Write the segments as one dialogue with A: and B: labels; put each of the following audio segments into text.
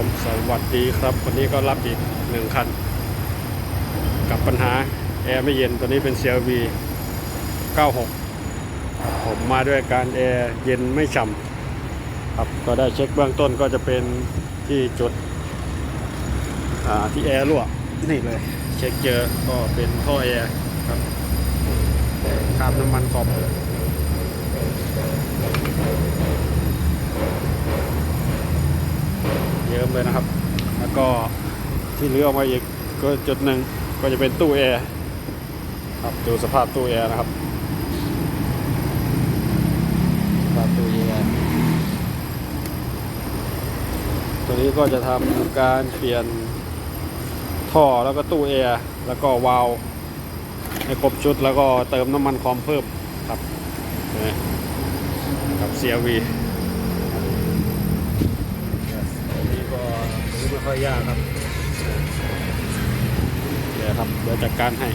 A: ผมสวัสดีครับ วันนี้ก็รับอีกหนึ่งคัน กับปัญหาแอร์ไม่เย็นตัวนี้เป็น CRV 96ครับผมมาด้วยการแอร์เย็นไม่ฉ่ำครับก็ได้เช็คเบื้องต้นก็จะเป็นที่จุดที่แอร์รั่วนี่เลย เช็คเจอก็เป็นท่อแอร์ครับคราบน้ำมันกรอบ เยิ้มเลยนะครับ แล้วก็ที่เหลือออกมาอีกก็จุดหนึ่งก็จะเป็นตู้แอร์ครับดูสภาพตู้แอร์นะครับสภาพตู้แอร์ตัวนี้ก็จะทำการเปลี่ยนท่อแล้วก็ตู้แอร์แล้วก็วาล์วให้ครบชุดแล้วก็เติมน้ำมันคอมเพิ่มครับเห็นไหมกับ CRV ค่อยยากครับเดี๋ยวครับเดี๋ยวจัดการให้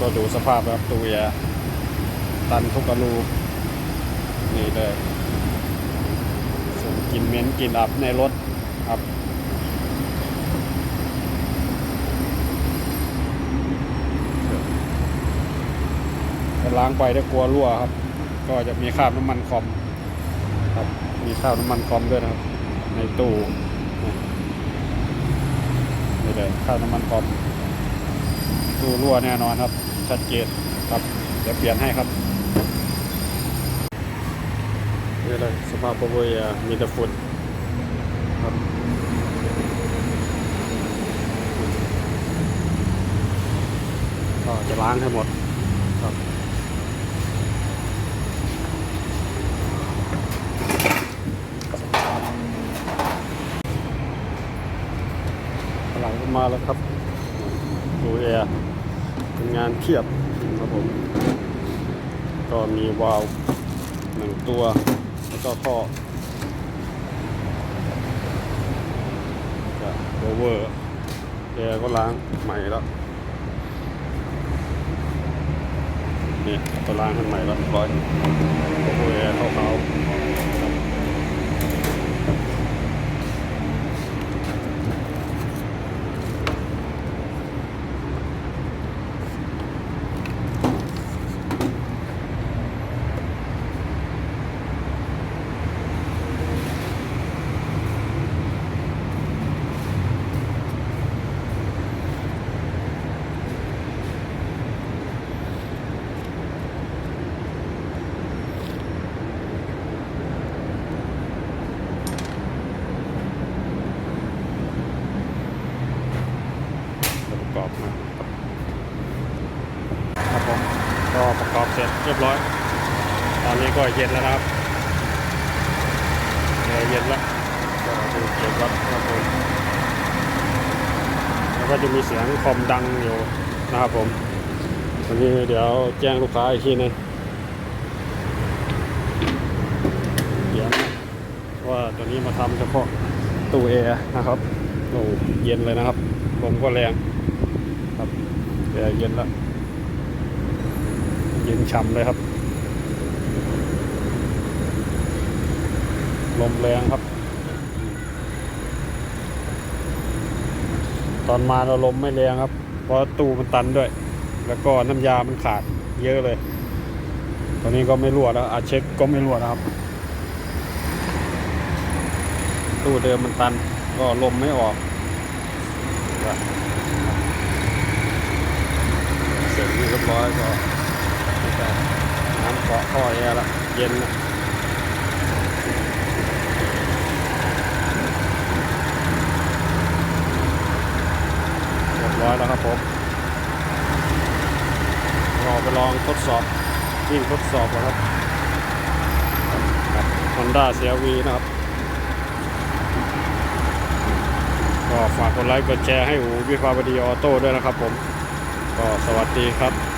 A: ก็ดูสภาพครับตัวแยตันทุกอนูนี่เลยส่งกลินเหม็นกลินอับในรถครับล้างไปได้กลัวรั่วครับ ก็จะมีคราบน้ำมันคอม มีคราบน้ำมันคอมด้วยนะครับ ในตู้นี่เลยคราบน้ำมันคอมตู้รั่วแน่นอนครับ ชัดเจนครับ เดี๋ยวเปลี่ยนให้ครับนี่เลยสภาพโปรโยมีแต่ฝุ่นครับก็จะล้างให้หมดครับ หลังก็ มาแล้วครับดูแอร์เป็นงานเทียบครับผม ก็มีวาล์วหนึ่งตัว แล้วก็ท่อจะโอเวอร์แอร์ก็ล้างใหม่แล้วนี่ก็ล้างกันใหม่แล้วร้อยโอเวอร์แอร์ขาวๆครับ ประกอบนะครับผมก็ ประกอบเสร็จเรียบร้อย ตอนนี้ก็เย็นแล้วครับเย็นแล้วก็ดูเก็บรับครับผมแล้วก็จะมีเสียงคอมดังอยู่นะครับผมวันนี้เดี๋ยวแจ้งลูกค้าอีกทีหนึงเดี๋ยวนว่าตัวนี้มาทำเฉพาะตู้แอร์นะครับโอ้เย็นเลยนะครับลมก็แรงครับแอร์เย็นแล้ว เย็นฉ่ำเลยครับ ลมแรงครับ ตอนมาเราลมไม่แรงครับ เพราะตู้มันตันด้วย แล้วก็น้ำยามันขาดเยอะเลย ตอนนี้ก็ไม่รั่วแล้วอาเช็คก็ไม่รั่วนะครับ ตู้เดิมมันตันก็ลมไม่ออกเสร็จเรียบร้อยก็น้ำ เกาะท่อแอร์ละเย็นเรียบร้อยแล้วครับผมรอไปลองทดสอบวิ่งทดสอบก่อนครับฮอนด้าเซียวีนะครับ ก็ฝากกดไลค์กดแชร์ให้อูวิภาวดีออโต้ด้วยนะครับผม ก็สวัสดีครับ